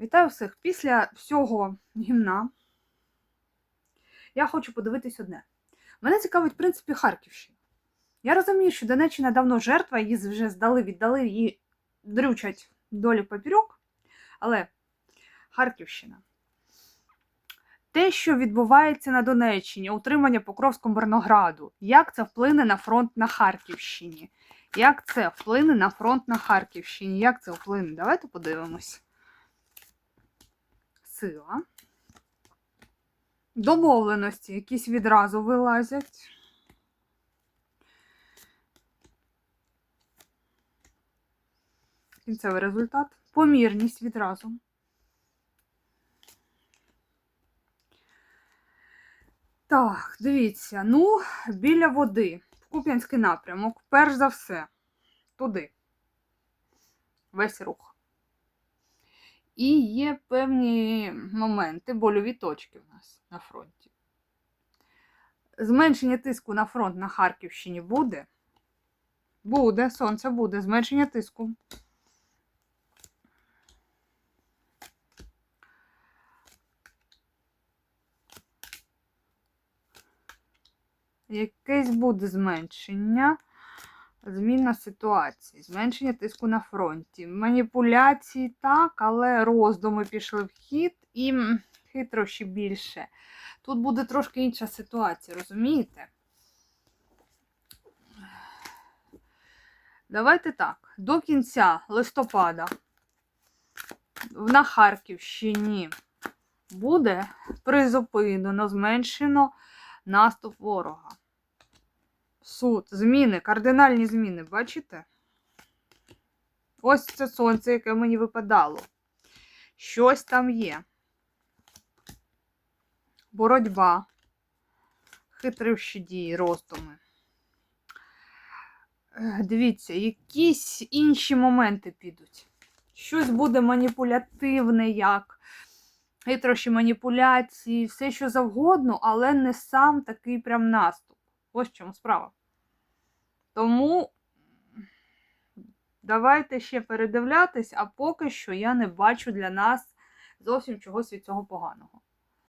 Вітаю всіх! Після всього гімна я хочу подивитись одне. Мене цікавить, в принципі, Харківщина. Я розумію, що Донеччина давно жертва, її вже здали, віддали, її дрючать долі поперек. Але Харківщина. Те, що відбувається на Донеччині, утримання Покровського Мирнограду, як це вплине на фронт на Харківщині? Як це вплине на фронт на Харківщині? Як це вплине? Давайте подивимось. Сила. Домовленості якісь відразу вилазять. Кінцевий результат. Помірність відразу. Так, дивіться, ну, біля води, в Куп'янський напрямок, перш за все, туди. Весь рух. І є певні моменти, больові точки в нас на фронті. Зменшення тиску на фронт на Харківщині буде. Буде, сонце буде, зменшення тиску. Якесь буде зменшення, зміна ситуації, зменшення тиску на фронті. Маніпуляції так, але роздуми пішли в хід і хитрощі більше. Тут буде трошки інша ситуація, розумієте? Давайте так, до кінця листопада на Харківщині буде призупинено, зменшено наступ ворога. Суд, зміни, кардинальні зміни, бачите? Ось це сонце, яке мені випадало. Щось там є. Боротьба, хитривші дії, роздуми. Е, Дивіться, якісь інші моменти підуть. Щось буде маніпулятивне, як хитрощі маніпуляції, все що завгодно, але не сам такий прям наступ. Ось в чому справа. Тому давайте ще передивлятись, а поки що я не бачу для нас зовсім чогось від цього поганого.